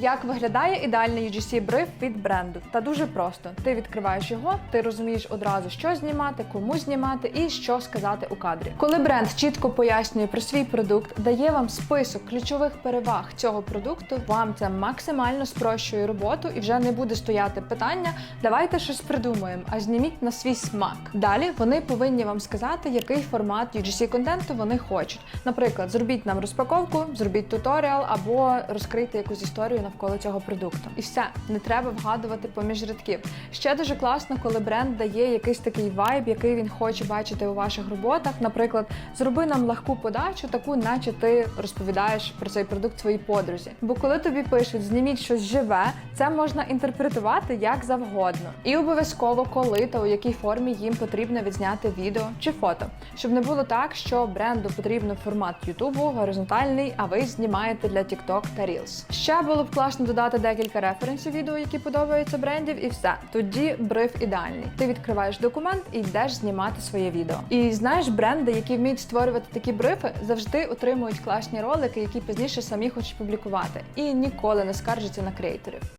Як виглядає ідеальний UGC бриф від бренду? Та дуже просто. Ти відкриваєш його, ти розумієш одразу, що знімати, кому знімати і що сказати у кадрі. Коли бренд чітко пояснює про свій продукт, дає вам список ключових переваг цього продукту, вам це максимально спрощує роботу і вже не буде стояти питання. Давайте щось придумаємо, а зніміть на свій смак. Далі вони повинні вам сказати, який формат UGC контенту вони хочуть. Наприклад, зробіть нам розпаковку, зробіть туторіал або розкрийте якусь історію навколо цього продукту. І все, не треба вгадувати поміж рядків. Ще дуже класно, коли бренд дає якийсь такий вайб, який він хоче бачити у ваших роботах. Наприклад, зроби нам легку подачу, таку, наче ти розповідаєш про цей продукт своїй подрузі. Бо коли тобі пишуть зніміть щось живе, це можна інтерпретувати як завгодно. І обов'язково, коли та у якій формі їм потрібно відзняти відео чи фото, щоб не було так, що бренду потрібно формат Ютубу горизонтальний, а ви знімаєте для TikTok та Reels. Ще було б класно додати декілька референсів відео, які подобаються брендів, і все. Тоді бриф ідеальний. Ти відкриваєш документ і йдеш знімати своє відео. І знаєш, бренди, які вміють створювати такі брифи, завжди отримують класні ролики, які пізніше самі хочуть публікувати, і ніколи не скаржаться на креаторів.